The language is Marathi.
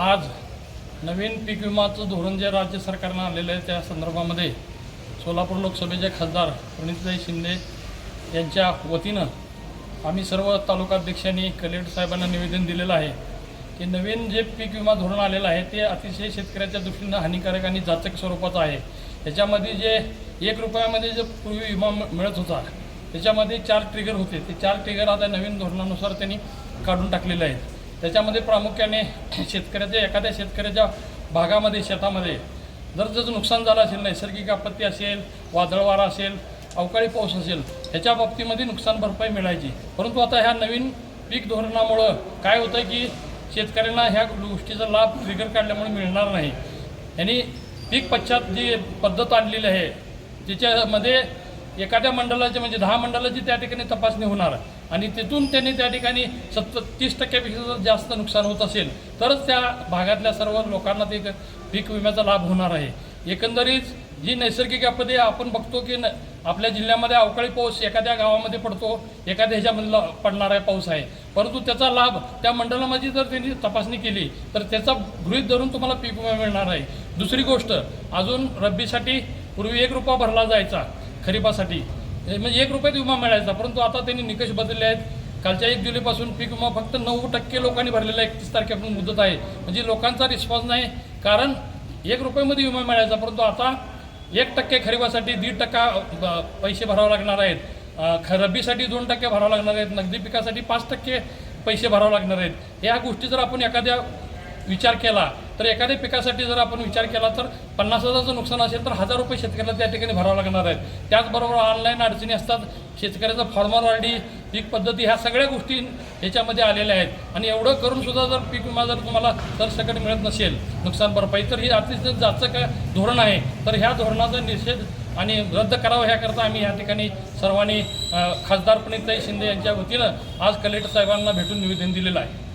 आज नवीन पीक विमाचं धोरण जे राज्य सरकारनं आलेलं आहे त्या संदर्भामध्ये सोलापूर लोकसभेचे खासदार प्रणितताई शिंदे यांच्या वतीनं आम्ही सर्व तालुकाध्यक्षांनी कलेक्टर साहेबांना निवेदन दिलेलं आहे की नवीन जे पीक विमा धोरण आलेलं आहे ते अतिशय शेतकऱ्याच्या दृष्टीनं हानिकारक आणि जाचक स्वरूपाचं आहे. त्याच्यामध्ये जे एक रुपयामध्ये जे पूर्वी विमा म- मिळत होता त्याच्यामध्ये चार ट्रिगर होते. ते चार ट्रिगर आता नवीन धोरणानुसार त्यांनी काढून टाकलेले आहेत. त्याच्यामध्ये प्रामुख्याने शेतकऱ्याच्या एखाद्या शेतकऱ्याच्या भागामध्ये शेतामध्ये जर जर नुकसान झालं असेल नैसर्गिक आपत्ती असेल वादळवारा असेल अवकाळी पाऊस असेल ह्याच्या बाबतीमध्ये नुकसान भरपाई मिळायची. परंतु आता ह्या नवीन पीक धोरणामुळं काय होतं की शेतकऱ्यांना ह्या गोष्टीचा लाभ ट्रिगर काढल्यामुळे मिळणार नाही. यांनी पीक पश्चात जी पद्धत आणलेली आहे त्याच्यामध्ये एखाद्या मंडळाची म्हणजे दहा मंडळाची त्या ठिकाणी तपासणी होणार आणि तिथून त्यांनी त्या ठिकाणी सत्तर तीस टक्क्यापेक्षा जर जास्त नुकसान होत असेल तरच त्या भागातल्या सर्व लोकांना ते पीक विम्याचा लाभ होणार आहे. एकंदरीत जी नैसर्गिक आपत्ती आपण बघतो की न आपल्या जिल्ह्यामध्ये अवकाळी पाऊस एखाद्या गावामध्ये पडतो एखाद्या ह्याच्यामधला पडणारा पाऊस आहे. परंतु त्याचा लाभ त्या मंडळामध्ये जर त्यांनी तपासणी केली तर त्याचा गृहीत धरून तुम्हाला पीक विमा मिळणार आहे. दुसरी गोष्ट अजून रब्बीसाठी पूर्वी एक रुपया भरला जायचा. खरीपासाठी. म्हणजे एक रुपयात विमा मिळायचा परंतु आता त्यांनी निकष बदलले आहेत. कालच्या एक जुलैपासून पीक विमा फक्त नऊ टक्के लोकांनी भरलेला एकतीस तारखेपासून मुदत आहे. म्हणजे लोकांचा रिस्पॉन्स नाही कारण एक रुपयामध्ये विमा मिळायचा परंतु आता एक टक्के खरेबासाठी दीड टक्का पैसे भरावे लागणार आहेत. ख रब्बीसाठी दोन टक्के भरावे लागणार आहेत. नगदी पिकासाठी पाच टक्के पैसे भरावे लागणार आहेत. या गोष्टी जर आपण एखाद्या विचार केला तर एखाद्या पिकासाठी जर आपण विचार केला तर पन्नास हजाराचं नुकसान असेल तर हजार रुपये शेतकऱ्याला त्या ठिकाणी भरावं लागणार आहेत. त्याचबरोबर ऑनलाईन अडचणी असतात शेतकऱ्याचं फॉर्मर आयडी पीक पद्धती ह्या सगळ्या गोष्टी ह्याच्यामध्ये आलेल्या आहेत. आणि एवढं करून सुद्धा जर पीक विमा जर तुम्हाला सरसकट मिळत नसेल नुकसान भरपाई तर ही अतिशय जाचं काय धोरण आहे. तर ह्या धोरणाचा निषेध आणि रद्द करावं ह्याकरता आम्ही या ठिकाणी सर्वांनी खासदार प्रणितताई शिंदे यांच्या वतीनं आज कलेक्टर साहेबांना भेटून निवेदन दिलेलं आहे.